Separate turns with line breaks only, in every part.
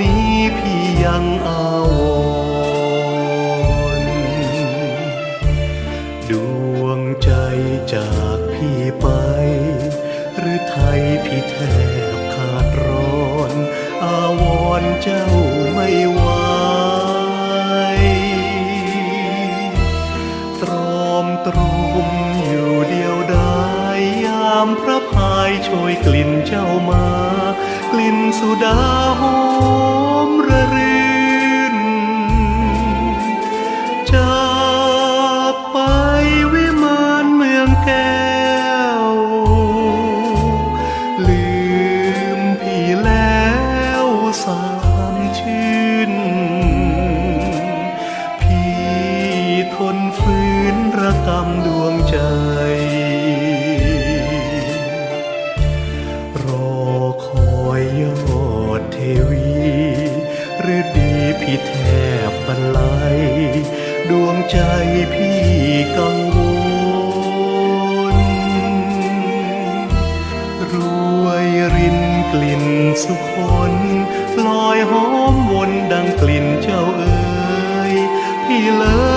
นี้พี่ยังอาวรดวงใจจากพี่ไป หรือไทยพี่แทบขาดร้อน อาวรเจ้าไม่ไหวตรอมตรมอยู่เดียวดายยามพระพายโชยกลิ่นเจ้ามา กลิ่นสุดาหอมระรื่นจากไปวิมานเมืองแก้ว ลืมพี่แล้วสามชื่น พี่ทนฝืนระกำดวงใจ หรือดีพี่แทบบรรลัย ดวงใจพี่กังวล รวยรินกลิ่นสุคนลอยหอมวนดังกลิ่นเจ้าเอ๋ยพี่เลย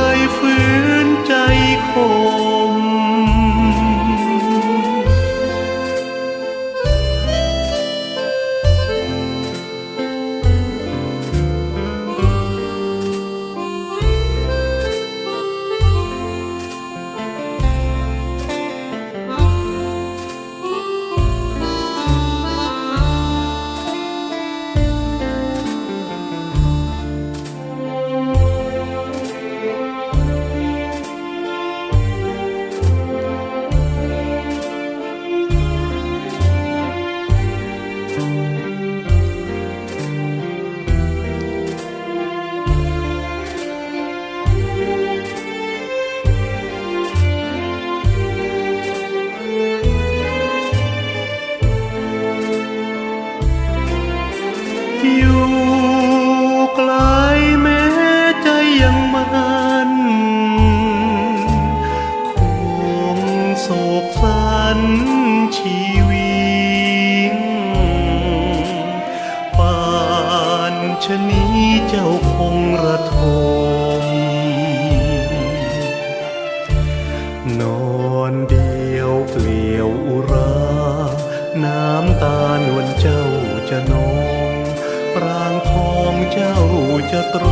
ชะนี้เจ้าคงระทม นอนเดียวเปลี่ยวอุรา น้ำตาหนวลเจ้าจะนอง ปรางทองเจ้าจะตร